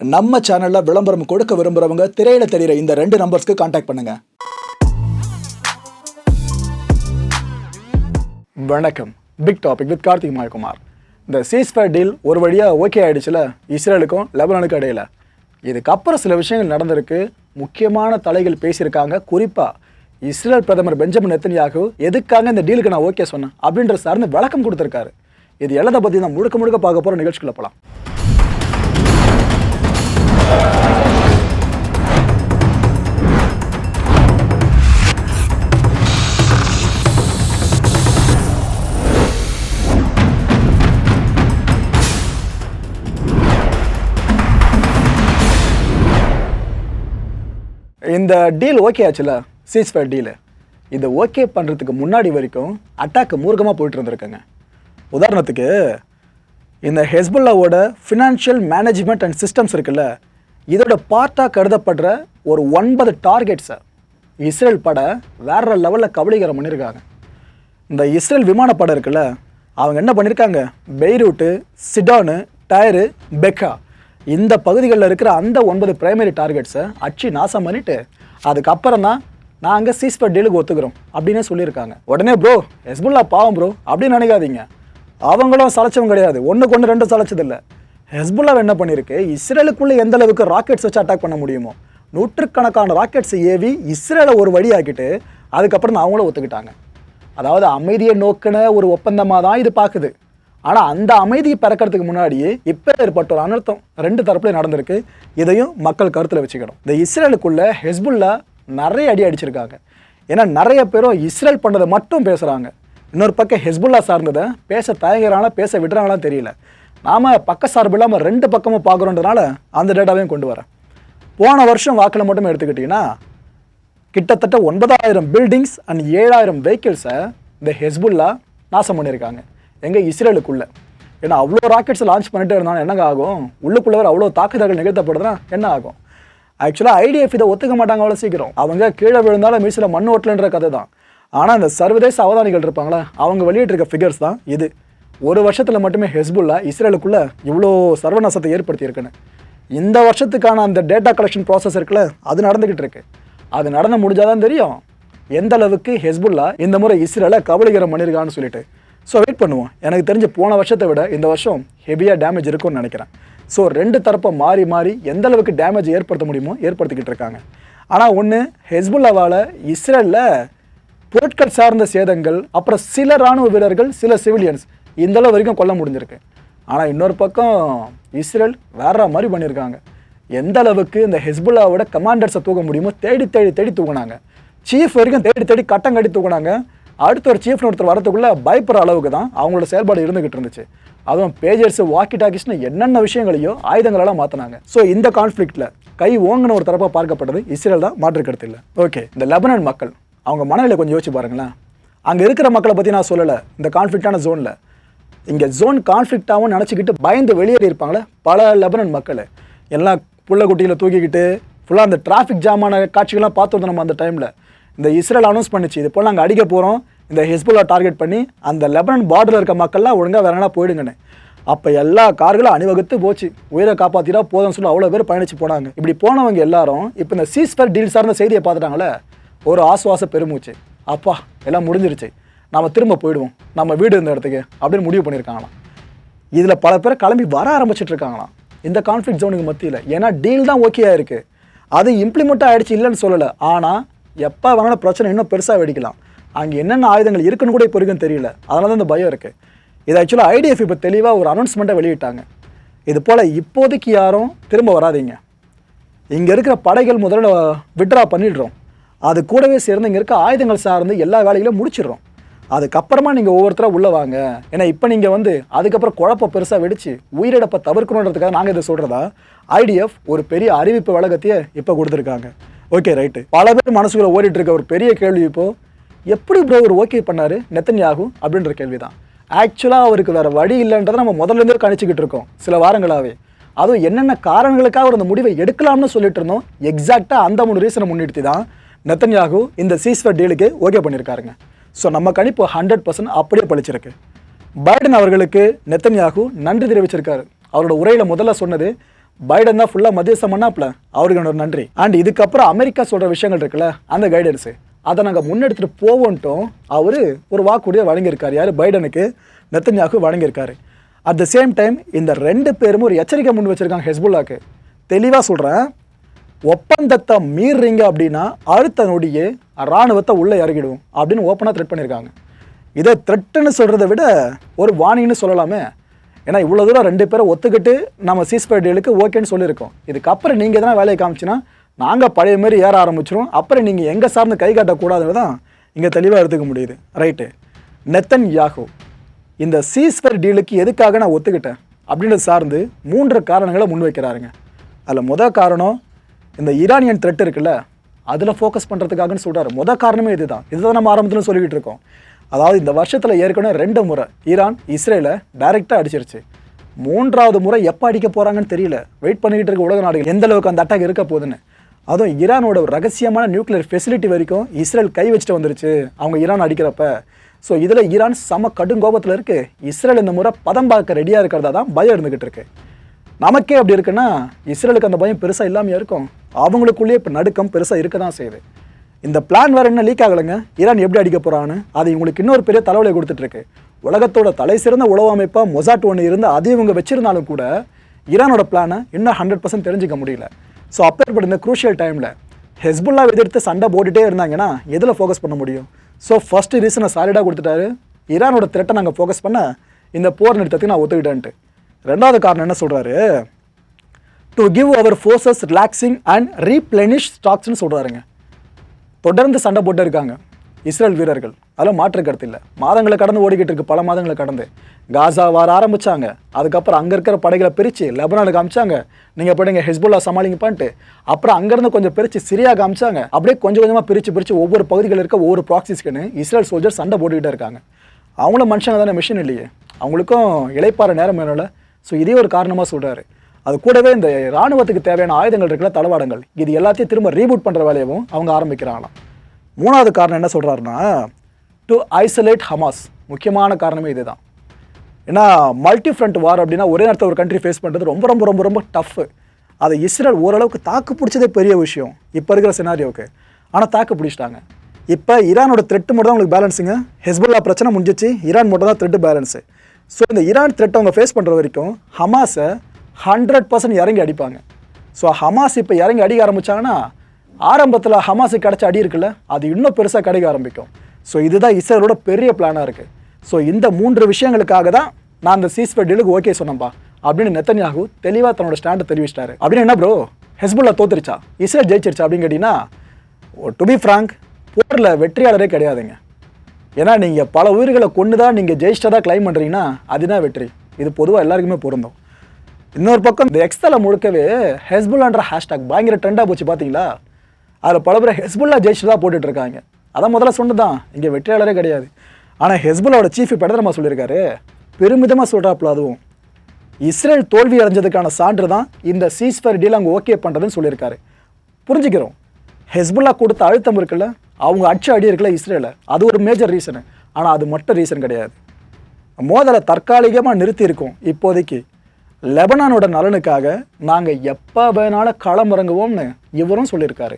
நம்ம சேனலில் விளம்பரம் கொடுக்க விரும்புகிறவங்க திரையில தெரிகிற இந்த ரெண்டு நம்பர்ஸ்க்கு காண்டாக்ட் பண்ணுங்க. வணக்கம். Big topic with Karthik Mayakumar இந்த சீஸ்ஃபயர் டீல் ஒரு வழியாக ஓகே ஆகிடுச்சுல இஸ்ரேலுக்கும் லெபனானுக்கும் இடையில. இதுக்கப்புறம் சில விஷயங்கள் நடந்திருக்கு. முக்கியமான தலைகள் பேசியிருக்காங்க. குறிப்பாக இஸ்ரேல் பிரதமர் பெஞ்சமின் நெத்தன்யாகு எதுக்காக இந்த டீலுக்கு நான் ஓகே சொன்னேன்? அப்படின்ற சார்ந்து விளக்கம் கொடுத்துருக்காரு. இது எல்லாத்தை பற்றி நான் முழுக்க முழுக்க பார்க்க போகிற நிகழ்ச்சிக்குள்ளே போகலாம் இந்த டீல் ஓகே ஆச்சுல? சீஸ்ஃபயர் டீலு இதை ஓகே பண்ணுறதுக்கு முன்னாடி வரைக்கும் அட்டாக் மூர்க்கமாக போயிட்டு இருந்திருக்குங்க. உதாரணத்துக்கு இந்த ஹெஸ்புல்லாவோட ஃபினான்ஷியல் மேனேஜ்மெண்ட் அண்ட் சிஸ்டம்ஸ் இருக்குல்ல இதோட பார்ட்டாக கருதப்படுற ஒரு ஒன்பது டார்கெட்ஸை இஸ்ரேல் பட வேற லெவலில் கபலீகரம் பண்ணியிருக்காங்க இந்த இஸ்ரேல் விமானப்படம் இருக்குல்ல அவங்க என்ன பண்ணியிருக்காங்க பெய்ரூட்டு சிடானு டயரு பெக்கா இந்த பகுதிகளில் இருக்கிற அந்த ஒன்பது பிரைமரி டார்கெட்ஸை அச்சு நாசம் பண்ணிட்டு அதுக்கப்புறம் தான் நாங்கள் சீஸ்பர் டீலுக்கு ஒத்துக்கிறோம் அப்படின்னு சொல்லியிருக்காங்க. உடனே ப்ரோ ஹெஸ்புல்லா பாவம் ப்ரோ அப்படின்னு நினைக்காதீங்க. அவங்களும் சளைச்சவங்க கிடையாது. ஒன்றுக்கு ஒன்று ரெண்டு சளைச்சதில்லை. ஹெஸ்புல்லா என்ன பண்ணியிருக்கு? இஸ்ரேலுக்குள்ளே எந்த அளவுக்கு ராக்கெட்ஸ் வச்சு அட்டாக் பண்ண முடியுமோ நூற்றுக்கணக்கான ராக்கெட்ஸ் ஏவி இஸ்ரேலை ஒரு வழியாக்கிட்டு அதுக்கப்புறம் தான் அவங்களும் ஒத்துக்கிட்டாங்க. அதாவது அமைதியை நோக்கின ஒரு ஒப்பந்தமாக தான் இது பார்க்குது. ஆனால் அந்த அமைதியை பிறக்கிறதுக்கு முன்னாடியே இப்போ ஏற்பட்ட ஒரு அனர்த்தம் ரெண்டு தரப்புலையும் நடந்திருக்கு. இதையும் மக்கள் கருத்தில் வச்சுக்கணும். இந்த இஸ்ரேலுக்குள்ளே ஹெஸ்புல்லா நிறைய அடி அடிச்சிருக்காங்க. ஏன்னா நிறைய பேரும் இஸ்ரேல் பண்ணதை மட்டும் பேசுகிறாங்க இன்னொரு பக்கம் ஹெஸ்புல்லா சார்ந்ததை பேச தயங்குறாங்களா பேச விடுறாங்களான்னு தெரியல. நாம் பக்க சார்பு இல்லாமல் ரெண்டு பக்கமும் பார்க்குறோன்றதுனால அந்த டேட்டாவையும் கொண்டு வரேன். போன வருஷம் வாக்கில் மட்டும் எடுத்துக்கிட்டிங்கன்னா கிட்டத்தட்ட ஒன்பதாயிரம் பில்டிங்ஸ் அண்ட் ஏழாயிரம் வெஹிக்கிள்ஸை இந்த ஹெஸ்புல்லா நாசம் பண்ணியிருக்காங்க. எங்கே இஸ்ரேலுக்குள்ளே. ஏன்னா அவ்வளோ ராக்கெட்ஸ் லான்ச் பண்ணிட்டு இருந்தாலும் என்னங்க ஆகும்? உள்ளுக்குள்ளே அவ்வளோ தாக்குதல்கள் நிகழ்த்தப்படுதுன்னா என்ன ஆகும்? ஆக்சுவலாக ஐடிஎஃப் இதை ஒத்துக்க மாட்டாங்க அவ்வளோ சீக்கிரம். அவங்க கீழே விழுந்தாலும் மீசில் மண் ஓட்டலன்ற கதை தான் ஆனால் இந்த சர்வதேச அவதானிகள் இருப்பாங்களே அவங்க வெளியிட்டிருக்க ஃபிகர்ஸ் தான் இது. ஒரு வருஷத்தில் மட்டுமே ஹெஸ்புல்லா இஸ்ரேலுக்குள்ளே இவ்வளோ சர்வநாசத்தை ஏற்படுத்தியிருக்குன்னு. இந்த வருஷத்துக்கான அந்த டேட்டா கலெக்ஷன் ப்ராசஸ் இருக்குல்ல அது நடந்துக்கிட்டு இருக்கு. அது நடந்து முடிஞ்சாதான் தெரியும் எந்த அளவுக்கு ஹெஸ்புல்லா இந்த முறை இஸ்ரேலை கபலீகரம் பண்ணியிருக்கான்னு சொல்லிட்டு. ஸோ வெயிட் பண்ணுவோம். எனக்கு தெரிஞ்ச போன வருஷத்தை விட இந்த வருஷம் ஹெவியாக டேமேஜ் இருக்கும்னு நினைக்கிறேன். ஸோ ரெண்டு தரப்பை மாறி மாறி எந்த அளவுக்கு டேமேஜ் ஏற்படுத்த முடியுமோ ஏற்படுத்திக்கிட்டு இருக்காங்க. ஆனால் ஒன்று ஹெஸ்புல்லாவால் இஸ்ரேலில் பொருட்கள் சார்ந்த சேதங்கள் அப்புறம் சில ராணுவ வீரர்கள் சில சிவிலியன்ஸ் இந்தளவு வரைக்கும் கொல்ல முடிஞ்சிருக்கு. ஆனால் இன்னொரு பக்கம் இஸ்ரேல் வேற மாதிரி பண்ணியிருக்காங்க. எந்த அளவுக்கு இந்த ஹெஸ்புல்லாவோட கமாண்டர்ஸை தூக்க முடியுமோ தேடி தேடி தேடி தூக்குனாங்க. சீஃப் வரைக்கும் தேடி தேடி கட்டம் கட்டி தூக்குனாங்க. அடுத்த ஒரு சீஃப்னு ஒருத்தர் வரதுக்குள்ளே பயப்படுற அளவுக்கு தான் அவங்களோட செயல்பாடு இருந்துகிட்டு இருந்துச்சு. அதுவும் பேஜர்ஸ் வாக்கி டாக்கிஸ்னு என்னென்ன விஷயங்களையோ ஆயுதங்களெல்லாம் மாற்றினாங்க ஸோ இந்த கான்ஃப்ளிக்ட்டில் கை ஓங்கின ஒரு தரப்பாக பார்க்கப்பட்டது இஸ்ரேல் தான். மாற்று இல்லை. ஓகே இந்த லெபனன் மக்கள் அவங்க மனநிலை கொஞ்சம் யோசிச்சு பாருங்களேன். அங்கே இருக்கிற மக்களை பற்றி நான் சொல்லலை. இந்த கான்ஃப்ளிக்டான ஜோனில் இங்கே ஜோன் கான்ஃப்ளிக்டாகவும் நினச்சிக்கிட்டு பயந்து வெளியேறி இருப்பாங்களே பல லெபனன் மக்கள். எல்லாம் புள்ள குட்டிகளை தூக்கிக்கிட்டு ஃபுல்லாக அந்த டிராஃபிக் ஜாமான காட்சிகள்லாம் பார்த்துருந்தோம் நம்ம அந்த டைமில் இந்த இஸ்ரேல் அனௌன்ஸ் பண்ணிச்சு இது போல் நாங்கள் அடிக்க போகிறோம் இந்த ஹெஸ்புல்லா டார்கெட் பண்ணி அந்த லெபனன் பார்டரில் இருக்க மக்கள்லாம் ஒழுங்காக வேறனா போயிடுங்கன்னு. அப்போ எல்லா கார்களும் அணிவகுத்து போச்சு உயிரை காப்பாற்றிட்டா போதும்னு சொல்லி அவ்வளோ பேர் பயணிச்சு போனாங்க. இப்படி போனவங்க எல்லாரும் இப்போ இந்த சீஸ்பர் டீல் சார்ந்த செய்தியை பார்த்துட்டாங்களே ஒரு ஆசுவாச பெருமூச்சு. அப்பா எல்லாம் முடிஞ்சிருச்சு. நம்ம திரும்ப போயிடுவோம். நம்ம வீடு இருந்த இடத்துக்கு அப்படின்னு முடிவு பண்ணியிருக்காங்களாம். இதில் பல பேர் கிளம்பி வர ஆரம்பிச்சிட்டு இருக்காங்களாம். இந்த கான்ஃப்ளிக் ஜோனுக்கு மத்தியில். ஏன்னா டீல் தான் ஓகே ஆயிருக்கு அது இம்ப்ளிமெண்ட் ஆகிடுச்சு இல்லைன்னு சொல்லலை. ஆனால் எப்போ வேணாலும் பிரச்சனை இன்னும் பெருசாக வெடிக்கலாம். அங்கே என்னென்ன ஆயுதங்கள் இருக்குன்னு கூட இப்போ வரைக்கும் தெரியல. அதனால தான் இந்த பயம் இருக்குது இது ஆக்சுவலாக ஐடிஎஃப் இப்போ தெளிவாக ஒரு அனௌன்ஸ்மெண்ட்டை வெளியிட்டாங்க. இது போல் இப்போதைக்கு யாரும் திரும்ப வராதீங்க. இங்கே இருக்கிற படைகள் முதல்ல விட்ரா பண்ணிடுறோம். அது கூடவே சேர்ந்து இங்கே இருக்க ஆயுதங்கள் சார்ந்து எல்லா வேலைகளும் முடிச்சிடுறோம். அதுக்கப்புறமா நீங்கள் ஒவ்வொருத்தராக உள்ளே வாங்க. ஏன்னா இப்போ நீங்கள் வந்து அதுக்கப்புறம் குழப்பம் பெருசாக வெடிச்சு உயிரிழப்பை தவிர்க்கணுன்றதுக்காக நாங்கள் இதை சொல்கிறதா ஐடிஎஃப் ஒரு பெரிய அறிவிப்பு வழக்கத்தையே இப்போ கொடுத்துருக்காங்க. Okay right. பல பேர் மனசுக்குள்ள ஓடிட்டு இருக்க ஒரு பெரிய கேள்வி இப்போது எப்படி ப்ரோ ஒரு ஓகே நெத்தன் நெத்தன்யாகு? அப்படின்ற கேள்வி தான் ஆக்சுவலாக அவருக்கு வேறு வழி இல்லைன்றதை நம்ம முதல்லேருந்தே கணிச்சிக்கிட்டு இருக்கோம் சில வாரங்களாகவே அதுவும் என்னென்ன காரணங்களுக்காக அவர் அந்த முடிவை எடுக்கலாம்னு சொல்லிட்டு இருந்தோம் எக்ஸாக்டாக அந்த மூணு ரீசனை முன்னிறுத்தி தான் நெத்தன்யாகு இந்த சீஸ்வர் டீலுக்கு ஓகே பண்ணியிருக்காருங்க ஸோ நம்ம கணிப்பு ஹண்ட்ரட் பர்சன்ட் அப்படியே பழிச்சிருக்கு. பைடன் அவர்களுக்கு நெத்தன்யாகு நன்றி தெரிவிச்சிருக்காரு. அவரோட உரையில் முதல்ல சொன்னது பைடன் தான் ஃபுல்லாக மத்தியஸ்தம் பண்ணாப்ல அவருக்கு நன்றி. அண்ட் இதுக்கப்புறம் அமெரிக்கா சொல்கிற விஷயங்கள் இருக்குல்ல அந்த கைடன்ஸு அதை நாங்கள் முன்னெடுத்துட்டு போவோன்ட்டும் அவர் ஒரு வாக்குறுதியை வழங்கியிருக்காரு. யார்? பைடனுக்கு நெத்தன்யாகு வழங்கியிருக்காரு. அட் த சேம் டைம் இந்த ரெண்டு பேரும் ஒரு எச்சரிக்கை முன் வச்சிருக்காங்க ஹெஸ்புல்லாக்கு. தெளிவாக சொல்கிறேன் ஒப்பந்தத்தை மீறுறீங்க அப்படின்னா அடுத்த நொடியே இராணுவத்தை உள்ளே இறங்கிடுவோம் அப்படின்னு ஓப்பனாக த்ரெட் பண்ணியிருக்காங்க. இதை த்ரெட்டுன்னு சொல்கிறத விட ஒரு வாணின்னு சொல்லலாமே. ஏன்னா இவ்வளோ தூரம் ரெண்டு பேரும் ஒத்துக்கிட்டு நம்ம சீஸ்பயர் டீலுக்கு ஓகேன்னு சொல்லியிருக்கோம். இதுக்கப்புறம் நீங்கள் எதனா வேலையை காமிச்சுன்னா நாங்கள் பழைய மாரி ஏற ஆரம்பிச்சிரும் அப்புறம் நீங்கள் எங்கே சார்ந்து கை காட்டக்கூடாதுன்னு தான் இங்கே தெளிவாக எடுத்துக்க முடியுது. ரைட்டு நெத்தன் யாகோ இந்த சீஸ்பயர் டீலுக்கு எதுக்காக நான் ஒத்துக்கிட்டேன்? அப்படின்றது சார்ந்து மூன்று காரணங்களை முன்வைக்கிறாருங்க. அதில் முதல் காரணம் இந்த ஈரானியன் த்ரெட் இருக்குல்ல அதில் ஃபோக்கஸ் பண்ணுறதுக்காகன்னு சொல்கிறாரு முத காரணமே இதுதான். இதுதான் நம்ம ஆரம்பத்தில் சொல்லிக்கிட்டு இருக்கோம். அதாவது இந்த வருஷத்தில் ஏற்கனவே ரெண்டு முறை ஈரான் இஸ்ரேலை டைரெக்டாக அடிச்சிருச்சு. மூன்றாவது முறை எப்போ அடிக்க போகிறாங்கன்னு தெரியல. வெயிட் பண்ணிக்கிட்டு இருக்க உலக நாடுகள் எந்த அளவுக்கு அந்த அட்டாக் இருக்க போகுதுன்னு. அதுவும் ஈரானோட ரகசியமான நியூக்ளியர் ஃபெசிலிட்டி வரைக்கும் இஸ்ரேல் கை வச்சுட்டு வந்துருச்சு. அவங்க ஈரான் அடிக்கிறப்ப. ஸோ இதில் ஈரான் செம கடும் கோபத்தில் இருக்குது இஸ்ரேல் இந்த முறை பதம் பார்க்க ரெடியாக இருக்கிறதா தான் பயம் இருந்துக்கிட்டு இருக்கு. நமக்கே அப்படி இருக்குன்னா இஸ்ரேலுக்கு அந்த பயம் பெருசாக இல்லாமல் இருக்கும்? அவங்களுக்குள்ளேயே இப்போ நடுக்கம் பெருசாக இருக்க தான் செய்யுது. இந்த பிளான் வேறு என்ன லீக் ஆகலைங்க. ஈரான் எப்படி அடிக்க போகிறான்னு அது இவங்களுக்கு இன்னொரு பெரிய தலைவலை கொடுத்துட்ருக்கு உலகத்தோட தலை சிறந்த உளவு அமைப்பாக மொசாட் ஒன்று இருந்து அதையும் இவங்க வச்சுருந்தாலும் கூட ஈரானோட பிளானை இன்னும் ஹண்ட்ரட் பர்சன்ட் தெரிஞ்சிக்க முடியல. ஸோ அப்பேற்பட்ட இந்த குரூஷியல் டைமில் ஹெஸ்புல்லா எதிர்த்து சண்டை போட்டுட்டே இருந்தாங்கன்னா எதில் ஃபோக்கஸ் பண்ண முடியும்? ஸோ ஃபஸ்ட்டு ரீசனை சாலிடாக கொடுத்துட்டாரு. ஈரானோட த்ரெட்டை நாங்கள் ஃபோக்கஸ் பண்ண இந்த போர் நிறுத்தத்துக்கு நான் ஒத்துக்கிட்டேன்ட்டு. ரெண்டாவது காரணம் என்ன சொல்கிறாரு to give our forces relaxing and replenish ஸ்டாக்ஸ்னு சொல்கிறாருங்க தொடர்ந்து சண்டை போட்டு இருக்காங்க. இஸ்ரேல் வீரர்கள். அதெல்லாம் மாற்று கருத்து இல்லை. மாதங்களை கடந்து ஓடிக்கிட்டு இருக்கு. பல மாதங்களை கடந்து. காசா வார ஆரம்பிச்சாங்க. அதுக்கப்புறம் அங்கே இருக்கிற படைகளை பிரித்து லெபனானுக்கு அமிச்சாங்க நீங்கள் போய்ட்டு ஹெஸ்புல்லா சமாளிங்கப்பான்ட்டு அப்புறம் அங்கேருந்து கொஞ்சம் பிரித்து சிரியாவுக்கு அமிச்சாங்க அப்படியே கொஞ்சம் கொஞ்சமாக பிரித்து பிரித்து ஒவ்வொரு பகுதிகளில் இருக்க ஒவ்வொரு ப்ராக்சிஸ்க்குன்னு இஸ்ரேல் சோல்ஜர் சண்டை போட்டுக்கிட்டே இருக்காங்க. அவங்களும் மனுஷங்க தானே மிஷின் இல்லையே. அவங்களுக்கும் இளைப்பாற நேரம் வேணும்ல. ஸோ இதே ஒரு காரணமாக சொல்கிறாரு அது கூடவே இந்த ராணுவத்துக்கு தேவையான ஆயுதங்கள் இருக்குல்ல தளவாடங்கள். இது எல்லாத்தையும் திரும்ப ரீபூட் பண்ணுற வேலையவும் அவங்க ஆரம்பிக்கிறாங்களாம். மூணாவது காரணம் என்ன சொல்கிறாருன்னா டு ஐசோலேட் ஹமாஸ் முக்கியமான காரணமே இதுதான். ஏன்னா மல்டி ஃப்ரண்ட் வார் அப்படின்னா ஒரே நேரத்தில் ஒரு கண்ட்ரி ஃபேஸ் பண்ணுறது ரொம்ப ரொம்ப ரொம்ப ரொம்ப டஃப்பு அதை இஸ்ரேல் ஓரளவுக்கு தாக்கு பிடிச்சதே பெரிய விஷயம். இப்போ இருக்கிற சினாரியோவுக்கு ஆனால் தாக்கு பிடிச்சிட்டாங்க. இப்போ ஈரானோட த்ரெட்டு மட்டும் தான் உங்களுக்கு பேலன்ஸுங்க ஹெஸ்புல்லா பிரச்சனை முடிஞ்சிச்சு. ஈரான் மட்டும் தான் த்ரெட்டு பேலன்ஸு ஸோ இந்த ஈரான் த்ரெட் அவங்க ஃபேஸ் பண்ணுற வரைக்கும் ஹமாஸை ஹண்ட்ரட் பர்சன்ட் இறங்கி அடிப்பாங்க. ஸோ ஹமாஸ் இப்போ இறங்கி அடிக்க ஆரம்பித்தாங்கன்னா ஆரம்பத்தில் ஹமாஸுக்கு கிடச்ச அடி இருக்குல்ல அது இன்னும் பெருசாக கிடைக்க ஆரம்பிக்கும். ஸோ இதுதான் இஸ்ரேலோட பெரிய பிளானாக இருக்குது ஸோ இந்த மூன்று விஷயங்களுக்காக தான் நான் அந்த சீஸ்பர் டீலுக்கு ஓகே சொன்னேன்பா அப்படின்னு நெத்தன்யாகு தெளிவாக தன்னோட ஸ்டாண்டை தெரிவிச்சிட்டாரு. அப்படின்னு என்ன ப்ரோ ஹெஸ்புல்லா தோத்துருச்சா? இஸ்ரேல் ஜெயிச்சிருச்சா? அப்படின்னு கேட்டிங்கன்னா டு பி ஃப்ராங்க் போரில் வெற்றியாளரே கிடையாதுங்க. ஏன்னா நீங்கள் பல உயிர்களை கொண்டு தான் நீங்கள் ஜெயிச்சிட்டதாக கிளைம் பண்ணுறீங்கன்னா அதுதான் வெற்றி. இது பொதுவாக எல்லாருக்குமே பொருந்தும். இன்னொரு பக்கம் இந்த எக்ஸ்தல முழுக்கவே ஹெஸ்புல்லான்ற ஹேஷ்டாக் பயங்கர ட்ரெண்டாக போச்சு பார்த்தீங்களா அதில் பல பேர் ஹெஸ்புல்லா ஜெயிச்சு தான் போட்டுட்டு இருக்காங்க அதான் முதல்ல சொன்னதான் இங்கே வெற்றியாளரே கிடையாது. ஆனால் ஹெஸ்புல்லாவோட சீஃப் இப்போ சொல்லியிருக்காரு? பெருமிதமாக சொல்கிறாப்புல அதுவும். இஸ்ரேல் தோல்வி அடைஞ்சதுக்கான சான்று தான் இந்த சீஸ்ஃபயர் டீல் அங்கே ஓகே பண்ணுறதுன்னு சொல்லியிருக்காரு. புரிஞ்சுக்கிறோம். ஹெஸ்புல்லா கொடுத்த அழுத்தம் இருக்குல்ல? அவங்க அடிச்சு அடி இருக்குல்ல இஸ்ரேலை அது ஒரு மேஜர் ரீசனு ஆனால் அது மட்டும் ரீசன் கிடையாது. மோதலை தற்காலிகமாக நிறுத்தி இருக்கும் இப்போதைக்கு. லெபனானோட நலனுக்காக நாங்கள் எப்போ வேணாலும் களமிறங்குவோம்னு இவரும் சொல்லியிருக்காரு.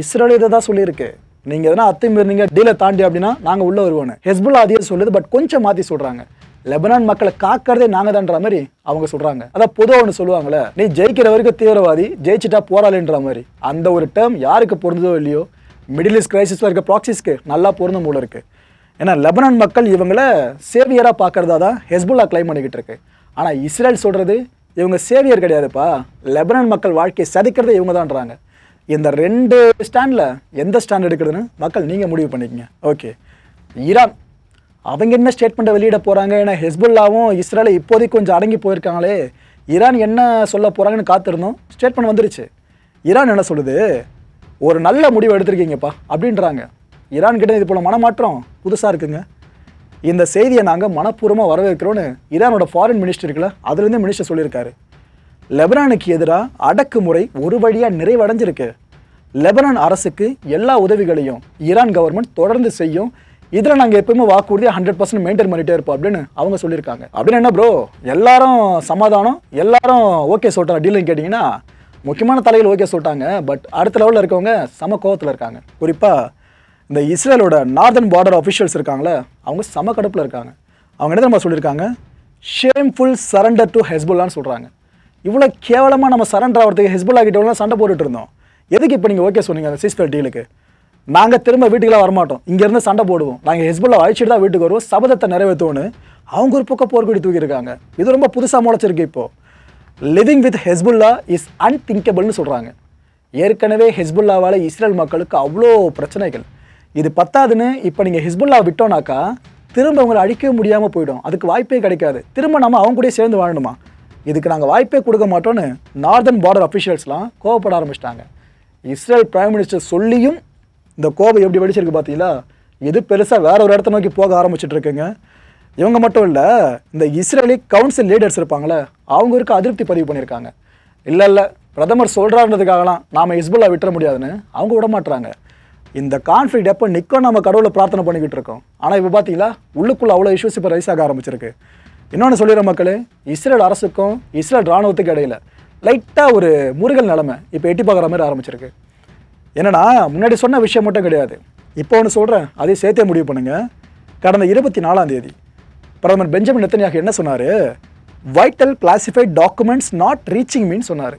இஸ்ரேல் இதை தான் சொல்லியிருக்கு. நீங்கள் எதனா அத்துமீறினீங்க டீலை தாண்டி அப்படின்னா நாங்கள் உள்ளே வருவோன்னு ஹெஸ்புல்லா அதையே சொல்லுது பட் கொஞ்சம் மாற்றி சொல்கிறாங்க லெபனான் மக்களை காக்கிறதே நாங்கள் தான்ற மாதிரி அவங்க சொல்கிறாங்க அதான் பொதுவாக ஒன்று சொல்லுவாங்களே நீ ஜெயிக்கிற வரைக்கும் தீவிரவாதி ஜெயிச்சிட்டா போராளின்ற மாதிரி. அந்த ஒரு டேர்ம் யாருக்கு பொருந்ததோ இல்லையோ மிடில் ஈஸ்ட் கிரைசிஸில் இருக்க ப்ராக்சிஸ்க்கு நல்லா பொருந்தும் போல இருக்குது ஏன்னா லெபனான் மக்கள் இவங்களை சேவியராக பார்க்கறதா தான் ஹெஸ்புல்லா கிளைம் பண்ணிக்கிட்டு இருக்கு. ஆனால் இஸ்ரேல் சொல்கிறது இவங்க சேவியர் கிடையாதுப்பா. லெபனான் மக்கள் வாழ்க்கையை சதிக்கிறதே இவங்க தான்றாங்க இந்த ரெண்டு ஸ்டாண்டில் எந்த ஸ்டாண்ட் எடுக்கிறதுன்னு மக்கள் நீங்கள் முடிவு பண்ணிக்கங்க. ஓகே ஈரான் அவங்க என்ன ஸ்டேட்மெண்ட்டை வெளியிட போகிறாங்க ஏன்னா ஹெஸ்புல்லாவும் இஸ்ரேலை இப்போதைக்கு கொஞ்சம் அடங்கி போயிருக்காங்களே. ஈரான் என்ன சொல்ல போகிறாங்கன்னு காத்திருந்தோம். ஸ்டேட்மெண்ட் வந்துருச்சு. ஈரான் என்ன சொல்லுது? ஒரு நல்ல முடிவு எடுத்திருக்கீங்கப்பா அப்படின்றாங்க. ஈரான் கிட்ட இது போல் மனமாற்றம் புதுசாக இருக்குங்க. இந்த செய்தியை நாங்கள் மனப்பூர்வமாக வரவேற்கிறோன்னு ஈரானோட ஃபாரின் மினிஸ்டர் இருக்குல்ல அதுலேருந்து மினிஸ்டர் சொல்லியிருக்காரு. லெபனானுக்கு எதிராக அடக்குமுறை ஒரு வழியாக நிறைவடைஞ்சிருக்கு. லெபனான் அரசுக்கு எல்லா உதவிகளையும் ஈரான் கவர்மெண்ட் தொடர்ந்து செய்யும். இதில் நாங்கள் எப்பயுமே வாக்குறுதி ஹண்ட்ரட் பர்சன்ட் மெயின்டைன் பண்ணிகிட்டே இருப்போம் அப்படின்னு அவங்க சொல்லியிருக்காங்க. அப்படின்னு என்ன ப்ரோ எல்லாரும் சமாதானம் எல்லாரும் ஓகே சொல்கிறாங்க டீலிங் கேட்டிங்கன்னா முக்கியமான தலைகள் ஓகே சொல்லிட்டாங்க. பட் அடுத்த லெவலில் இருக்கவங்க சம கோவத்தில் இருக்காங்க. குறிப்பாக இந்த இஸ்ரேலோட நார்தன் பார்டர் அஃபிஷியல்ஸ் இருக்காங்களே அவங்க சம கடுப்பில் இருக்காங்க. அவங்க என்ன நம்ம சொல்லியிருக்காங்க? ஷேம்ஃபுல் சரண்டர் டு ஹெஸ்புல்லான்னு சொல்கிறாங்க இவ்வளோ கேவலமாக நம்ம சரண்டர் ஆகிறதுக்கு ஹெஸ்புல்லா கிட்டலாம் சண்டை போட்டுட்டு இருந்தோம். எதுக்கு இப்போ நீங்கள் ஓகே சொன்னீங்க அந்த சீஸ்பேர் டீலுக்கு நாங்கள் திரும்ப வீட்டுக்கெல்லாம் வரமாட்டோம். இங்கேருந்து சண்டை போடுவோம். நாங்கள் ஹெஸ்புல்லா அழிச்சிட்டு தான் வீட்டுக்கு வருவோம். சபதத்தை நிறைவேற்றுவோன்னு அவங்க ஒரு பக்கம் போர்க்கொடி தூக்கியிருக்காங்க. இது ரொம்ப புதுசாக முளைச்சிருக்கு இப்போது லிவிங் வித் ஹெஸ்புல்லா இஸ் அன்திங்கபிள்னு சொல்கிறாங்க ஏற்கனவே ஹெஸ்புல்லாவால் இஸ்ரேல் மக்களுக்கு அவ்வளோ பிரச்சனைகள். இது பத்தாதுன்னு இப்போ நீங்கள் ஹிஸ்புல்லா விட்டோனாக்கா திரும்ப அவங்களை அழிக்கவே முடியாமல் போயிடும். அதுக்கு வாய்ப்பே கிடைக்காது. திரும்ப நம்ம அவங்க கூடயே சேர்ந்து வாழணுமா? இதுக்கு நாங்கள் வாய்ப்பே கொடுக்க மாட்டோம்னு நார்தன் பார்டர் அஃபிஷியல்ஸ்லாம் கோவப்பட ஆரம்பிச்சிட்டாங்க. இஸ்ரேல் பிரைம் மினிஸ்டர் சொல்லியும் இந்த கோபம் எப்படி வெடிச்சிருக்கு பார்த்தீங்களா இது பெருசாக வேற ஒரு இடத்த நோக்கி போக ஆரம்பிச்சிட்டு இருக்குங்க. இவங்க மட்டும் இல்லை இந்த இஸ்ரேலி கவுன்சில் லீடர்ஸ் இருப்பாங்களே அவங்க இருக்க அதிருப்தி பதிவு பண்ணியிருக்காங்க. இல்லை இல்லை பிரதமர் சொல்கிறாருன்றதுக்காகலாம் நாம் ஹிஸ்புல்லா விட்டுற முடியாதுன்னு அவங்க விட மாட்டுறாங்க இந்த கான்ஃப்ளிக்ட் எப்போ நிற்கும் நம்ம கடவுளை பிரார்த்தனை பண்ணிக்கிட்டு இருக்கோம். ஆனால் இப்போ பார்த்தீங்களா உள்ளுக்குள்ளே அவ்வளோ இஷ்யூஸ் இப்போ ரைஸ் ஆக ஆரம்பிச்சிருக்கு. இன்னொன்று சொல்லிடுற மக்களே இஸ்ரேல் அரசுக்கும் இஸ்ரேல் ராணுவத்துக்கு இடையில லைட்டாக ஒரு முருகல் நிலமை இப்போ எட்டி பார்க்குற மாதிரி ஆரம்பிச்சிருக்கு. என்னன்னா முன்னாடி சொன்ன விஷயம் மட்டும் கிடையாது. இப்போ ஒன்று சொல்கிறேன் அதையும் சேர்த்தே முடிவு பண்ணுங்கள் கடந்த இருபத்தி நாலாம் தேதி பிரதமர் பெஞ்சமின் நெத்தனியாக என்ன சொன்னார்? Vital classified documents not reaching mean சொன்னார்.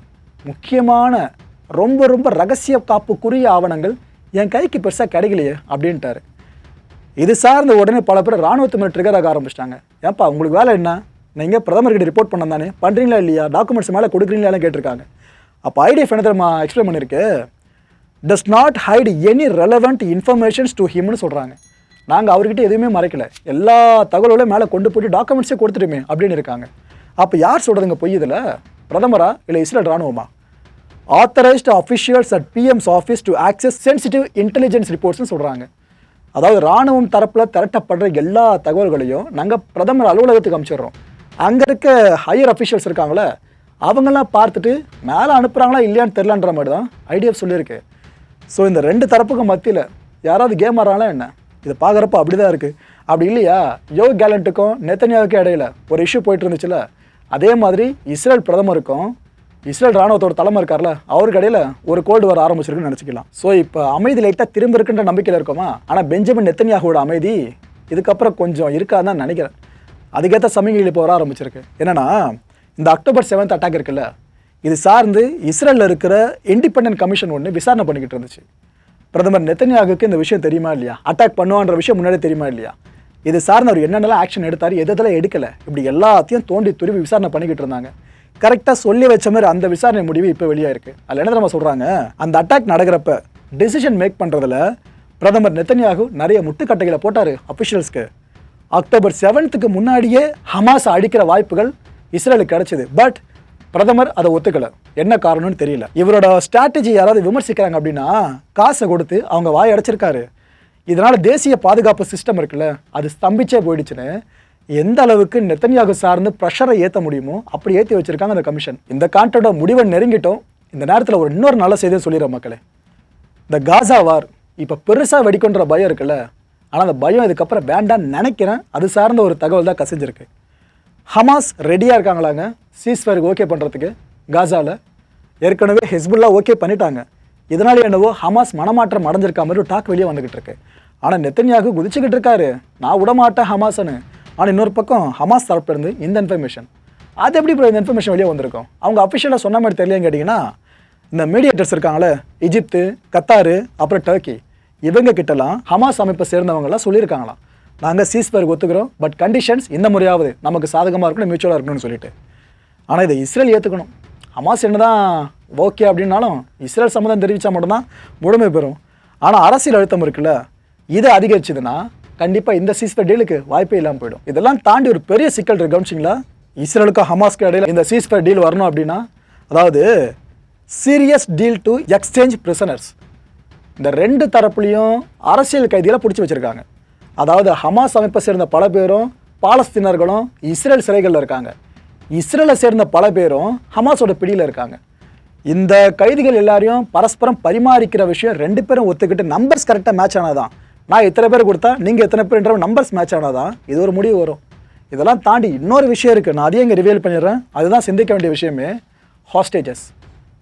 முக்கியமான ரொம்ப ரொம்ப ரகசிய காப்புக்குரிய ஆவணங்கள் என் கைக்கு பெருசாக கிடைக்கலையே அப்படின்ட்டாரு. இது சார்ந்த உடனே பல பேர் ராணுவத்து மேலே ட்ரிகர் ஆக ஆரம்பிச்சிட்டாங்க. ஏன்ப்பா உங்களுக்கு வேலை என்ன? நீங்கள் பிரதமர்கிட்ட ரிப்போர்ட் பண்ண தானே பண்ணுறீங்களா இல்லையா? டாக்குமெண்ட்ஸ் மேலே கொடுக்குறீங்களான்னு கேட்டிருக்காங்க. அப்போ ஐடிஎஃப் என்ன தெரியுமா? எக்ஸ்பிளைன் பண்ணியிருக்கு. Does not hide any relevant informations to ஹிம்னு சொல்கிறாங்க நாங்கள் அவர்கிட்ட எதுவுமே மறைக்கல. எல்லா தகவல்களையும் மேலே கொண்டு போயிட்டு டாக்குமெண்ட்ஸே கொடுத்துட்டுமே அப்படின்னு இருக்காங்க. அப்போ யார் சொல்கிறதுங்க பொய் இதில்? பிரதமரா? இல்லை Israel ராணுவமா authorised officials at PM's office to access sensitive intelligence ரிப்போர்ட்ஸ்னு சொல்கிறாங்க அதாவது ராணுவம் தரப்பில் திரட்டப்படுற எல்லா தகவல்களையும் நாங்கள் பிரதமர் அலுவலகத்துக்கு அனுப்பிச்சிடுறோம் அங்கே இருக்க ஹையர் அஃபிஷியல்ஸ் இருக்காங்களே அவங்கெல்லாம் பார்த்துட்டு மேலே அனுப்புகிறாங்களா இல்லையான்னு தெரிலன்ற மாதிரி தான் ஐடிஎஃப் சொல்லியிருக்கு. ஸோ இந்த ரெண்டு தரப்புக்கும் மத்தியில் யாராவது கேம் ஆடுறாங்களா என்ன? இதை பார்க்குறப்ப அப்படி தான் இருக்குது அப்படி இல்லையா? யோ கேலண்ட்டுக்கும் நெத்தனியாவுக்கும் இடையில ஒரு இஷ்யூ போயிட்டு இருந்துச்சுல அதே மாதிரி இஸ்ரேல் பிரதமருக்கும் இஸ்ரேல் ராணுவத்தோட தலைமை இருக்கார்ல அவருக்கு இடையில ஒரு கோல்டு வர ஆரம்பிச்சிருக்குன்னு நினச்சிக்கலாம். ஸோ இப்போ அமைதி லைட்டாக திரும்ப இருக்குன்ற நம்பிக்கையில் இருக்கோமா? ஆனால் பெஞ்சமின் நெத்தன்யாகோட அமைதி இதுக்கப்புறம் கொஞ்சம் இருக்காதுன்னு நினைக்கிறேன். அதுக்கேற்ற சமயங்கள் இப்போ வர ஆரம்பிச்சிருக்கு. என்னன்னா இந்த அக்டோபர் செவன்த் அட்டாக் இருக்குல்ல இது சார்ந்து இஸ்ரேலில் இருக்கிற இண்டிபெண்டன்ட் கமிஷன் ஒன்று விசாரணை பண்ணிக்கிட்டு இருந்துச்சு. பிரதமர் நெத்தன்யாகுக்கு இந்த விஷயம் தெரியுமா இல்லையா? அட்டாக் பண்ணுவான்ற விஷயம் முன்னாடியே தெரியுமா இல்லையா? இது சார்ந்து அவர் என்னென்னலாம் ஆக்ஷன் எடுத்தார் எது எதெல்லாம் எடுக்கல இப்படி எல்லாத்தையும் தோண்டி துருவி விசாரணை பண்ணிக்கிட்டு இருந்தாங்க. கரெக்டாக சொல்லி வச்ச மாதிரி அந்த விசாரணை முடிவு இப்போ வெளியாயிருக்கு. அதில் என்ன தெரியுமா சொல்கிறாங்க அந்த அட்டாக் நடக்கிறப்ப டெசிஷன் மேக் பண்ணுறதுல பிரதமர் நெத்தனியாகு நிறைய முட்டுக்கட்டைகளை போட்டார் அஃபிஷியல்ஸ்க்கு அக்டோபர் செவன்த்துக்கு முன்னாடியே ஹமாஸ் அடிக்கிற வாய்ப்புகள் இஸ்ரேலுக்கு கிடைச்சிது. பட் பிரதமர் அதை ஒத்துக்கல. என்ன காரணம்னு தெரியல. இவரோட ஸ்ட்ராட்டஜி யாராவது விமர்சிக்கிறாங்க அப்படின்னா காசை கொடுத்து அவங்க வாய் அடைச்சிருக்காரு. இதனால் தேசிய பாதுகாப்பு சிஸ்டம் இருக்குல்ல அது ஸ்தம்பிச்சே போயிடுச்சுன்னு எந்த அளவுக்கு நெத்தனியாக சார்ந்து ப்ரெஷரை ஏற்ற முடியுமோ அப்படி ஏற்றி வச்சிருக்காங்க அந்த கமிஷன் இந்த கான்டோட முடிவை நெருங்கிட்டோம். இந்த நேரத்தில் ஒரு இன்னொரு நல்ல செய்தியை சொல்லிடுறேன் மக்களே. இந்த காசா வார் இப்போ பெருசாக வெடிக்கொன்ற பயம் இருக்குல்ல? ஆனால் அந்த பயம் இதுக்கப்புறம் வேண்டான்னு நினைக்கிறேன். அது சார்ந்த ஒரு தகவல் தான் கசிஞ்சிருக்கு. ஹமாஸ் ரெடியாக இருக்காங்களாங்க? சீஸ்ஃபயருக்கு ஓகே பண்ணுறதுக்கு காசாவில் ஏற்கனவே ஹெஸ்புல்லா ஓகே பண்ணிட்டாங்க. இதனால என்னவோ ஹமாஸ் மனமாற்றம் அடைஞ்சிருக்க மாதிரி ஒரு டாக் வெளியே வந்துகிட்டு இருக்கு. ஆனால் நெத்தனியாக குதிச்சுக்கிட்டு இருக்காரு. நான் விட மாட்டேன் ஹமாஸ்னு ஆனால் இன்னொரு பக்கம் ஹமாஸ் தரப்பிலிருந்து இந்த இன்ஃபர்மேஷன் அது எப்படி இப்போ இந்த இன்ஃபர்மேஷன் வெளியே வந்திருக்கும்? அவங்க அஃபிஷியலாக சொன்ன மாதிரி தெரியலன்னு கேட்டிங்கன்னா இந்த மீடியேட்டர்ஸ் இருக்காங்களே இஜிப்து கத்தாரு அப்புறம் டர்க்கி இவங்க கிட்டலாம் ஹமாஸ் அமைப்பை சேர்ந்தவங்கலாம் சொல்லியிருக்காங்களாம். நாங்கள் சீஸ்பருக்கு ஒத்துக்கிறோம் பட் கண்டிஷன்ஸ் இந்த முறையாவது நமக்கு சாதகமாக இருக்கணும் மியூச்சுவலாக இருக்கணும்னு சொல்லிட்டு. ஆனால் இதை இஸ்ரேல் ஏற்றுக்கணும் ஹமாஸ் என்ன தான் ஓகே அப்படின்னாலும் இஸ்ரேல் சம்மந்தம் தெரிவித்தா மட்டும்தான் முழுமை பெறும். ஆனால் அரசியல் அழுத்தம் இருக்குல்ல இது அதிகரிச்சதுன்னா கண்டிப்பாக இந்த சீஸ்பர் டீலுக்கு வாய்ப்பே இல்லாமல் போயிடும். இதெல்லாம் தாண்டி ஒரு பெரிய சிக்கல் இருக்கு கவனிச்சிங்களா? இஸ்ரேலுக்கும் ஹமாஸ்க்கு இடையில இந்த சீஸ்பர் டீல் வரணும் அப்படின்னா அதாவது serious deal to exchange prisoners. இந்த ரெண்டு தரப்புலையும் அரசியல் கைதிகளை பிடிச்சி வச்சுருக்காங்க. அதாவது ஹமாஸ் அமைப்பை சேர்ந்த பல பேரும் பாலஸ்தீனர்களும் இஸ்ரேல் சிறைகளில் இருக்காங்க. இஸ்ரேலை சேர்ந்த பல பேரும் ஹமாஸோட பிடியில் இருக்காங்க. இந்த கைதிகள் எல்லாரையும் பரஸ்பரம் பரிமாறிக்கிற விஷயம் ரெண்டு பேரும் ஒத்துக்கிட்டு நம்பர்ஸ் கரெக்டாக மேட்ச் ஆனாதான். நான் இத்தனை பேர் கொடுத்தா நீங்கள் எத்தனை பேர்ன்ற நம்பர்ஸ் மேட்ச் ஆனாதான் இது ஒரு முடிவு வரும். இதெல்லாம் தாண்டி இன்னொரு விஷயம் இருக்குது நான் அதையும் இங்கே ரிவீல் பண்ணிடுறேன். அதுதான் சிந்திக்க வேண்டிய விஷயமே. ஹாஸ்டேஜஸ்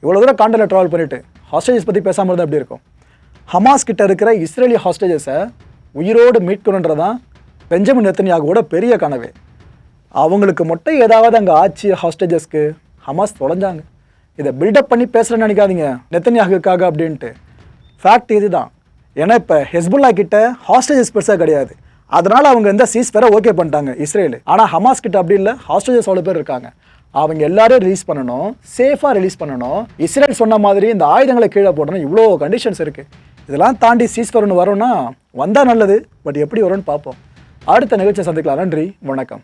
இவ்வளோ தூரம் காண்டில் ட்ராவல் பண்ணிட்டு ஹாஸ்டேஜஸ் பற்றி பேசாமல் இருந்தால் எப்படி இருக்கும்? ஹமாஸ் கிட்ட இருக்கிற இஸ்ரேலி ஹாஸ்டேஜஸை உயிரோடு மீட்கணுன்றதான் பெஞ்சமின் நெத்தனியாகோட பெரிய கனவு. அவங்களுக்கு மட்டும் ஏதாவது அங்கே ஆச்சு ஹாஸ்டேஜஸ்க்கு ஹமாஸ் தொலைஞ்சாங்க. இதை பில்டப் பண்ணி பேசுகிறேன்னு நினைக்காதீங்க. நெத்தனியாகுக்காக அப்படின்ட்டு. ஃபேக்ட் இதுதான். ஏன்னா இப்போ ஹெஸ்புல்லா கிட்ட ஹாஸ்டேஜஸ் பெருசாக கிடையாது. அதனால் அவங்க இந்த சீஸ் பேரை ஓகே பண்ணிட்டாங்க இஸ்ரேல். ஆனால் ஹமாஸ் கிட்ட அப்படி இல்லை ஹாஸ்டேஜஸ் அவ்வளோ பேர் இருக்காங்க. அவங்க எல்லாரையும் ரிலீஸ் பண்ணணும் சேஃபாக ரிலீஸ் பண்ணணும். இஸ்ரேல் சொன்ன மாதிரி இந்த ஆயுதங்களை கீழே போடணும். இவ்வளோ கண்டிஷன்ஸ் இருக்குது இதெல்லாம் தாண்டி சீஸ் ஒன்று வரும்னா வந்தால் நல்லது பட் எப்படி வரும்னு பார்ப்போம். அடுத்த நிகழ்ச்சியை சந்திக்கலாம். நன்றி வணக்கம்.